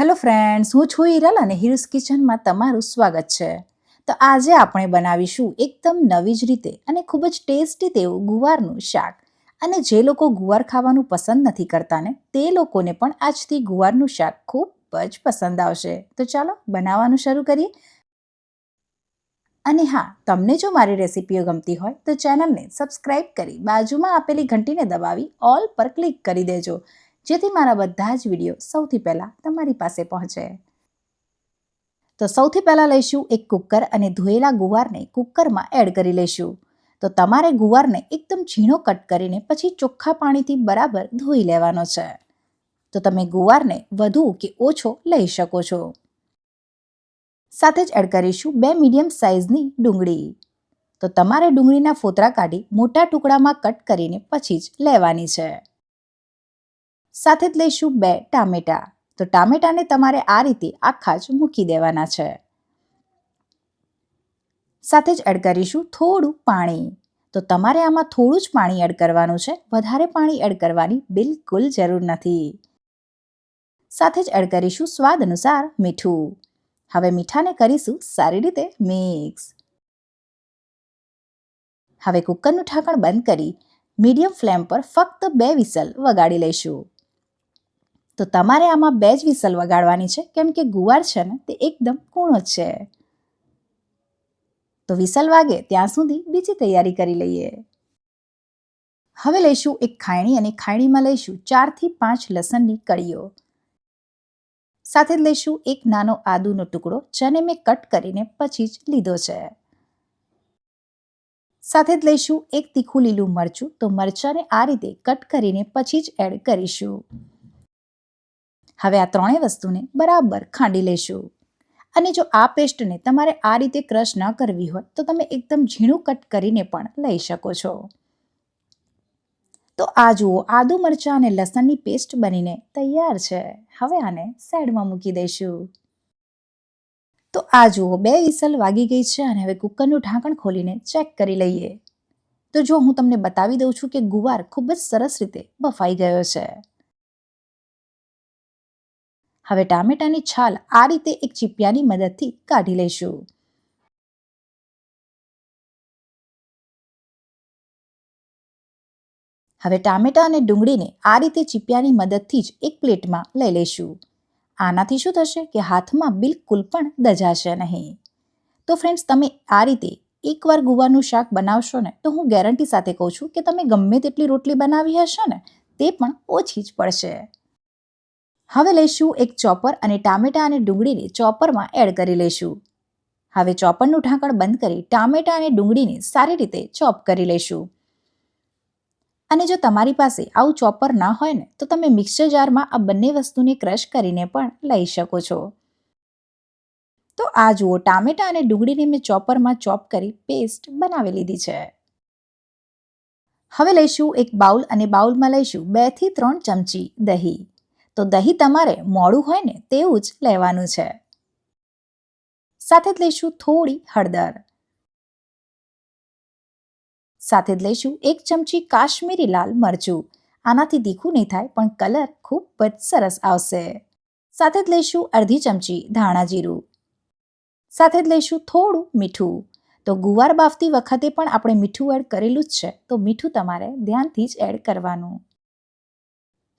Hello friends હું છું હિરલ અને હિરુસ કિચનમાં તમારું સ્વાગત છે. તો આજે આપણે બનાવીશું એકદમ નવી જ રીતે અને ખૂબ જ ટેસ્ટી તેવું ગુવારનું શાક. અને જે લોકો ગુવાર ખાવાનું પસંદ નથી કરતા ને, તે લોકોને પણ આજથી ગુવારનું શાક ખૂબ જ પસંદ આવશે. તો ચાલો બનાવવાનું શરૂ કરીએ. અને હા, તમને જો મારી રેસિપીઓ ગમતી હોય, તો ચેનલને સબસ્ક્રાઈબ કરી બાજુમાં આપેલી ઘંટીને દબાવી, ઓલ પર ક્લિક કરી દેજો. જેથી મારા બધા જ વીડિયો સૌથી પહેલાં તમારી પાસે પહોંચે. તો સૌથી પહેલાં લઈશું એક કુકર અને ધોયેલા ગુવારને કુકરમાં એડ કરી લઈશું. તો તમારે ગુવારને એકદમ ઝીણો કટ કરીને પછી ચોખ્ખા પાણીથી બરાબર ધોઈ લેવાનો છે. તો તમે ગુવારને વધુ કે ઓછો લઈ શકો છો. સાથે જ એડ કરીશું બે મીડિયમ સાઇઝની ડુંગળી. તો તમારે ડુંગળીના ફોતરા કાઢી મોટા ટુકડામાં કટ કરીને પછી જ લેવાની છે. સાથે જ લઈશું બે ટામેટા. તો ટામેટાને તમારે આ રીતે આખા જ મૂકી દેવાના છે. સાથે જ એડ કરીશું થોડું પાણી. તો તમારે આમાં થોડું જ પાણી એડ કરવાનું છે. વધારે પાણી એડ કરવાની બિલકુલ જરૂર નથી. સાથે જ એડ કરીશું સ્વાદ અનુસાર મીઠું. હવે મીઠાને કરીશું સારી રીતે મિક્સ. હવે કુકરનું ઢાંકણ બંધ કરી મીડિયમ ફ્લેમ પર ફક્ત બે વિસલ વગાડી લઈશું. તો તમારે આમાં બે જ વિસલ વગાડવાની છે, કેમ કે ગુવાર છે ને, તે એકદમ કૂણો છે. તો વિસલ વાગે ત્યાં સુધી બીજી તૈયારી કરી લઈએ. હવે લઈશું એક ખાયણી અને ખાયણીમાં લઈશું ચારથી પાંચ લસણની કળીઓ. સાથે જ લઈશું એક નાનો આદુનો ટુકડો, જેને મેં કટ કરીને પછી જ લીધો છે. સાથે જ લઈશું એક તીખું લીલું મરચું, તો મરચાંને આ રીતે કટ કરીને પછી જ એડ કરીશું. હવે આ ત્રણેય વસ્તુને બરાબર ખાંડી લઈશું અને જો આ પેસ્ટને તમારે આ રીતે ક્રશ ન કરવી હોય, તો તમે એકદમ ઝીણું કટ કરીને પણ લઈ શકો છો. તો આ જુઓ, આદુ મરચાં અને લસણની પેસ્ટ બનીને તૈયાર છે. હવે આને સાઈડમાં મૂકી દઈશું. તો આ જુઓ, બે વિસલ વાગી ગઈ છે અને હવે કુકરનું ઢાંકણ ખોલીને ચેક કરી લઈએ. તો જો હું તમને બતાવી દઉં છું કે ગુવાર ખૂબ જ સરસ રીતે બફાઈ ગયો છે. હવે ટામેટાની છાલ આ રીતે એક ચીપિયાની મદદથી કાઢી લઈશું. હવે ટામેટા અને ડુંગળીને આ રીતે ચીપિયાની મદદથી જ એક પ્લેટમાં લઈ લઈશું. આનાથી શું થશે કે હાથમાં બિલકુલ પણ દજાશે નહીં. તો ફ્રેન્ડ્સ, તમે આ રીતે એકવાર ગુવારનું શાક બનાવશો ને, તો હું ગેરંટી સાથે કહું છું કે તમે ગમે તેટલી રોટલી બનાવી હશે ને, તે પણ ઓછી જ પડશે. હવે લઈશું એક ચોપર અને ટામેટા અને ડુંગળીને ચોપરમાં એડ કરી લઈશું. હવે ચોપરનું ઢાંકણ બંધ કરી ટામેટા અને ડુંગળીને સારી રીતે ચોપ કરી લઈશું. અને જો તમારી પાસે આવું ચોપર ના હોય ને, તો તમે મિક્સર જારમાં આ બંને વસ્તુને ક્રશ કરીને પણ લઈ શકો છો. તો આ જુઓ, ટામેટા અને ડુંગળીને મેં ચોપરમાં ચોપ કરી પેસ્ટ બનાવી લીધી છે. હવે લઈશું એક બાઉલ અને બાઉલમાં લઈશું બેથી ત્રણ ચમચી દહીં. તો દહીં તમારે મોડું હોય ને તેવું જ લેવાનું છે. સાથે જ લઈશું થોડી હળદર. સાથે જ લઈશું એક ચમચી કાશ્મીરી લાલ મરચું. આનાથી તીખું નહીં થાય, પણ કલર ખૂબ જ સરસ આવશે. સાથે જ લઈશું અડધી ચમચી ધાણા જીરું. સાથે જ લઈશું થોડું મીઠું. તો ગુવાર બાફતી વખતે પણ આપણે મીઠું એડ કરેલું જ છે, તો મીઠું તમારે ધ્યાનથી જ એડ કરવાનું.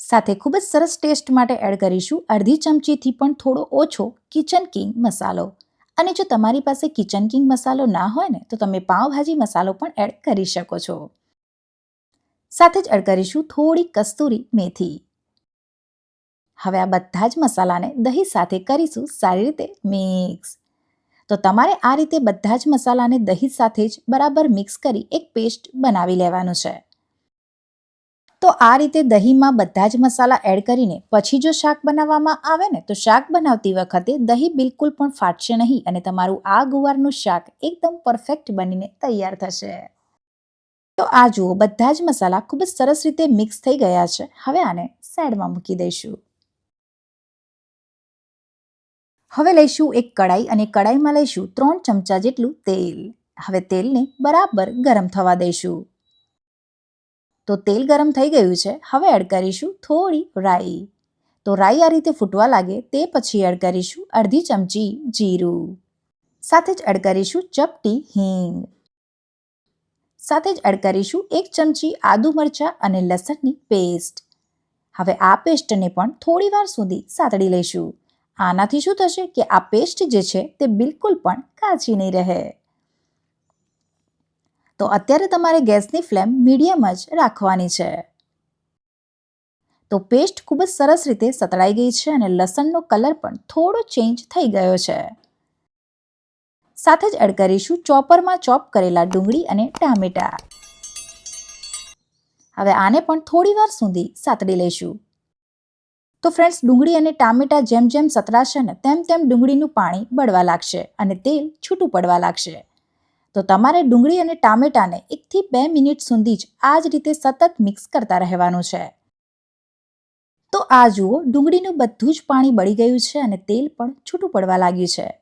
સાથે ખૂબ જ સરસ ટેસ્ટ માટે એડ કરીશું અડધી ચમચીથી પણ થોડો ઓછો કિચન કિંગ મસાલો. અને જો તમારી પાસે કિચન કિંગ મસાલો ના હોય ને, તો તમે પાવભાજી મસાલો પણ એડ કરી શકો છો. સાથે જ એડ કરીશું થોડી કસ્તુરી મેથી. હવે આ બધા જ મસાલાને દહીં સાથે કરીશું સારી રીતે મિક્સ. તો તમારે આ રીતે બધા જ મસાલાને દહીં સાથે જ બરાબર મિક્સ કરી એક પેસ્ટ બનાવી લેવાનું છે. તો આ રીતે દહીંમાં બધા જ મસાલા એડ કરીને પછી જો શાક બનાવવામાં આવે ને, તો શાક બનાવતી વખતે દહીં બિલકુલ પણ ફાટશે નહીં અને તમારું આ ગુવારનું શાક એકદમ પરફેક્ટ બનીને તૈયાર થશે. તો આ જુઓ, બધા જ મસાલા ખૂબ જ સરસ રીતે મિક્સ થઈ ગયા છે. હવે આને સાઈડમાં મૂકી દઈશું. હવે લઈશું એક કડાઈ અને કડાઈમાં લઈશું ત્રણ ચમચા જેટલું તેલ. હવે તેલને બરાબર ગરમ થવા દઈશું. તો તેલ ગરમ થઈ ગયું છે, હવે એડ કરીશું થોડી રાઈ. તો રાઈ આ રીતે ફૂટવા લાગે તે પછી એડ કરીશું અડધી ચમચી જીરું. સાથે જ એડ કરીશું ચપટી હિંગ. સાથે જ એડ કરીશું એક ચમચી આદુ મરચાં અને લસણની પેસ્ટ. હવે આ પેસ્ટને પણ થોડી વાર સુધી સાતડી લઈશું. આનાથી શું થશે કે આ પેસ્ટ જે છે તે બિલકુલ પણ કાચી નહીં રહે. તો અત્યારે તમારે ગેસની ફ્લેમ મીડિયમ જ રાખવાની છે. તો પેસ્ટ ખૂબ જ સરસ રીતે સતળાઈ ગઈ છે અને લસણનો કલર પણ થોડો ચેન્જ થઈ ગયો છે. સાથે જ એડ કરીશું ચોપરમાં ચોપ કરેલા ડુંગળી અને ટામેટા. હવે આને પણ થોડી વાર સુધી સાતડી લઈશું. તો ફ્રેન્ડ્સ, ડુંગળી અને ટામેટા જેમ જેમ સતરાશે ને તેમ તેમ ડુંગળીનું પાણી બળવા લાગશે અને તેલ છૂટું પડવા લાગશે. તો તમારે ડુંગળી અને ટામેટાને એકથી બે મિનિટ સુધી જ આ જ રીતે સતત મિક્સ કરતા રહેવાનું છે. તો આ જુઓ, ડુંગળીનું બધું જ પાણી બળી ગયું છે અને તેલ પણ છૂટું પડવા લાગ્યું છે.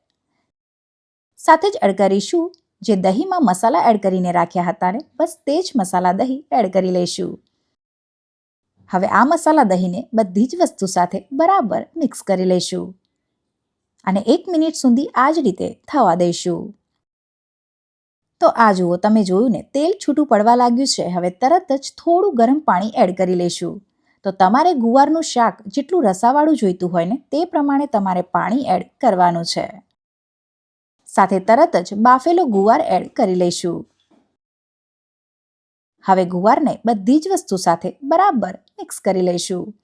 સાથે જ એડ કરીશું, જે દહીંમાં મસાલા એડ કરીને રાખ્યા હતા ને, બસ તે જ મસાલા દહીં એડ કરી લઈશું. હવે આ મસાલા દહીંને બધી જ વસ્તુ સાથે બરાબર મિક્સ કરી લઈશું. અને એક મિનિટ સુધી આ જ રીતે થવા દઈશું. તો આ જુઓ, તમે જોયું ને, તેલ છૂટું પડવા લાગ્યું છે. હવે તરત જ થોડું ગરમ પાણી એડ કરી લઈશું. તો તમારે ગુવારનું શાક જેટલું રસાવાળું જોઈતું હોય ને, તે પ્રમાણે તમારે પાણી એડ કરવાનું છે. સાથે તરત જ બાફેલો ગુવાર એડ કરી લઈશું. હવે ગુવારને બધી જ વસ્તુ સાથે બરાબર મિક્સ કરી લઈશું.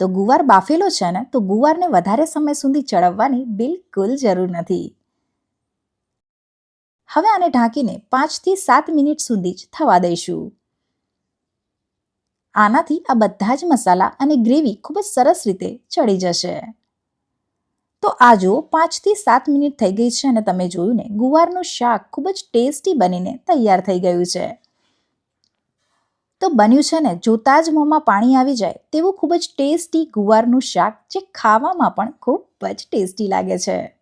તો ગુવાર બાફેલો છે ને, તો ગુવારને વધારે સમય સુધી ચડવવાની બિલકુલ જરૂર નથી. હવે આને ઢાંકીને પાંચથી સાત મિનિટ સુધી જ થવા દઈશું. આનાથી આ બધા જ મસાલા અને ગ્રેવી ખૂબ જ સરસ રીતે ચડી જશે. તો આ જુઓ, પાંચથી સાત મિનિટ થઈ ગઈ છે અને તમે જોયું ને, ગુવારનું શાક ખૂબ જ ટેસ્ટી બનીને તૈયાર થઈ ગયું છે. તો બન્યું છે ને જોતા જ મોંમાં પાણી આવી જાય, તેવું ખૂબ જ ટેસ્ટી ગુવારનું શાક જે ખાવામાં પણ ખૂબ જ ટેસ્ટી લાગે છે.